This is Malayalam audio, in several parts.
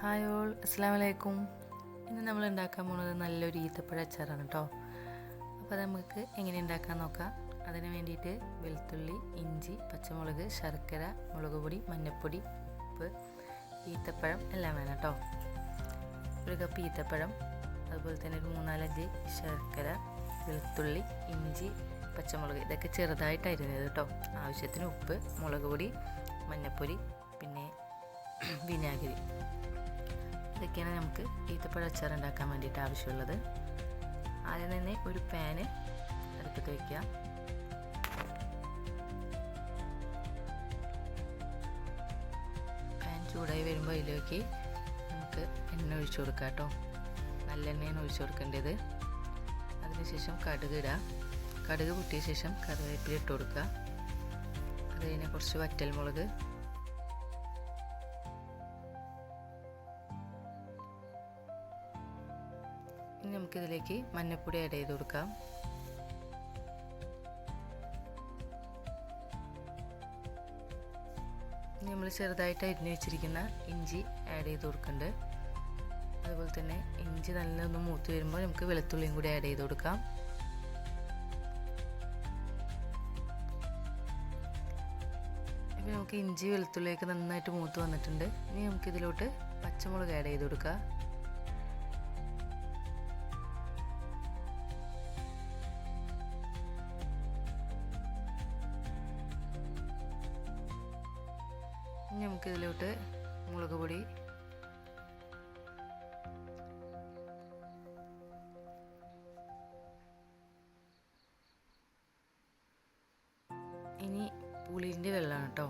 ഹായ് ഓൾ അസ്സാം വലൈക്കും ഇന്ന് നമ്മൾ ഉണ്ടാക്കാൻ പോകുന്നത് നല്ലൊരു ഈത്തപ്പഴ അച്ചാറാണ് കേട്ടോ അപ്പോൾ നമുക്ക് എങ്ങനെ ഉണ്ടാക്കാൻ നോക്കാം. അതിന് വേണ്ടിയിട്ട് വെളുത്തുള്ളി ഇഞ്ചി പച്ചമുളക് ശർക്കര മുളക് പൊടി മഞ്ഞൾപ്പൊടി ഉപ്പ് ഈത്തപ്പഴം എല്ലാം വേണം കേട്ടോ ഒരു കപ്പ് ഈത്തപ്പഴം അതുപോലെ തന്നെ ഒരു മൂന്നാലഞ്ച് ശർക്കര വെളുത്തുള്ളി ഇഞ്ചി പച്ചമുളക് ഇതൊക്കെ ചെറുതായിട്ടായിരുന്നു കേട്ടോ ആവശ്യത്തിന് ഉപ്പ് മുളക് പൊടി മഞ്ഞൾപ്പൊടി പിന്നെ വിനാഗിരി. ഇതൊക്കെയാണ് നമുക്ക് ഈത്തപ്പഴ അച്ചാർ ഉണ്ടാക്കാൻ വേണ്ടിയിട്ട് ആവശ്യമുള്ളത്. ആദ്യം തന്നെ ഒരു പാന് അടുപ്പത്ത് വയ്ക്കുക പാൻ ചൂടായി വരുമ്പോൾ അതിലേക്ക് നമുക്ക് എണ്ണ ഒഴിച്ചു കൊടുക്കാം കേട്ടോ. നല്ല എണ്ണയാണ് ഒഴിച്ചു കൊടുക്കേണ്ടത്. അതിനുശേഷം കടുക് ഇടുക. കടുക് പൊട്ടിയ ശേഷം കറിവേപ്പില ഇട്ട് കൊടുക്കുക. അത് കഴിഞ്ഞാൽ കുറച്ച് വറ്റൽമുളക് നമുക്കിതിലേക്ക് മഞ്ഞൾപ്പൊടി ആഡ് ചെയ്ത് കൊടുക്കാം. നമ്മൾ ചെറുതായിട്ട് അരിഞ്ഞു വെച്ചിരിക്കുന്ന ഇഞ്ചി ആഡ് ചെയ്ത് കൊടുക്കുന്നുണ്ട്. അതുപോലെ തന്നെ ഇഞ്ചി നല്ലൊന്ന് മൂത്ത് വരുമ്പോൾ നമുക്ക് വെളുത്തുള്ളിയും കൂടി ആഡ് ചെയ്ത് കൊടുക്കാം. ഇപ്പം നമുക്ക് ഇഞ്ചി വെളുത്തുള്ളിയൊക്കെ നന്നായിട്ട് മൂത്ത് വന്നിട്ടുണ്ട്. ഇനി നമുക്കിതിലോട്ട് പച്ചമുളക് ആഡ് ചെയ്ത് കൊടുക്കാം. നമുക്കിതിലോട്ട് മുളക് പൊടി ഇനി പുളിന്റെ വെള്ളമാണ് കേട്ടോ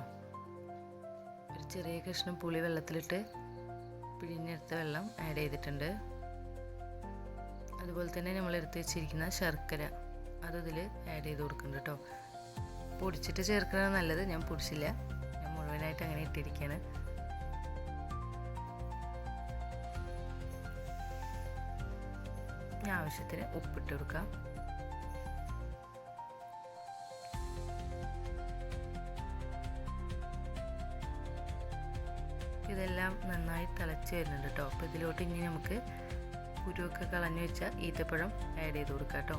ഒരു ചെറിയ കഷ്ണം പുളി വെള്ളത്തിലിട്ട് പിഴിഞ്ഞെടുത്ത വെള്ളം ആഡ് ചെയ്തിട്ടുണ്ട്. അതുപോലെ തന്നെ നമ്മൾ എടുത്ത് വെച്ചിരിക്കുന്ന ശർക്കര അത് ഇതിൽ ആഡ് ചെയ്ത് കൊടുക്കുന്നുണ്ട് കേട്ടോ പൊടിച്ചിട്ട് ചേർക്കുന്നത് നല്ലത് ഞാൻ പൊടിച്ചില്ല. മുഴുവനായിട്ട് അങ്ങനെ ഇട്ടിരിക്കുകയാണ് ആവശ്യത്തിന് ഉപ്പിട്ട് കൊടുക്കാം. ഇതെല്ലാം നന്നായി തിളച്ച് വരുന്നുണ്ട് കേട്ടോ അപ്പോൾ ഇതിലോട്ട് ഇനി നമുക്ക് കുരുവൊക്കെ കളഞ്ഞു വെച്ച ഈത്തപ്പഴം ആഡ് ചെയ്ത് കൊടുക്കാം കേട്ടോ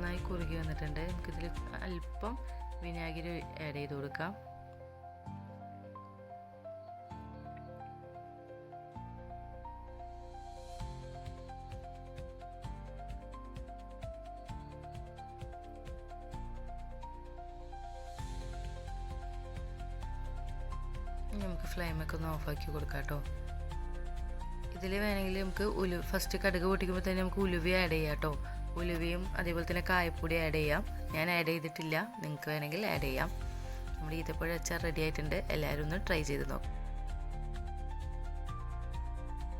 നന്നായി കുറുകി വന്നിട്ടുണ്ട്. നമുക്കിതിൽ അല്പം വിനാഗിരി ആഡ് ചെയ്ത് കൊടുക്കാം. നമുക്ക് ഫ്ലെയിമൊക്കെ ഒന്ന് ഓഫാക്കി കൊടുക്കാം കേട്ടോ ഇതിൽ വേണമെങ്കിൽ നമുക്ക് ഉലു ഫസ്റ്റ് കടുക് പൊട്ടിക്കുമ്പോൾ തന്നെ നമുക്ക് ഉലുവ ആഡ് ചെയ്യാം കേട്ടോ ഉലുവയും അതേപോലെ തന്നെ കായപ്പൊടി ആഡ് ചെയ്യാം. ഞാൻ ആഡ് ചെയ്തിട്ടില്ല. നിങ്ങൾക്ക് വേണമെങ്കിൽ ആഡ് ചെയ്യാം. നമ്മുടെ ഈത്തപ്പഴ അച്ചാർ റെഡി ആയിട്ടുണ്ട്. എല്ലാവരും ഒന്ന് ട്രൈ ചെയ്ത് നോക്കാം.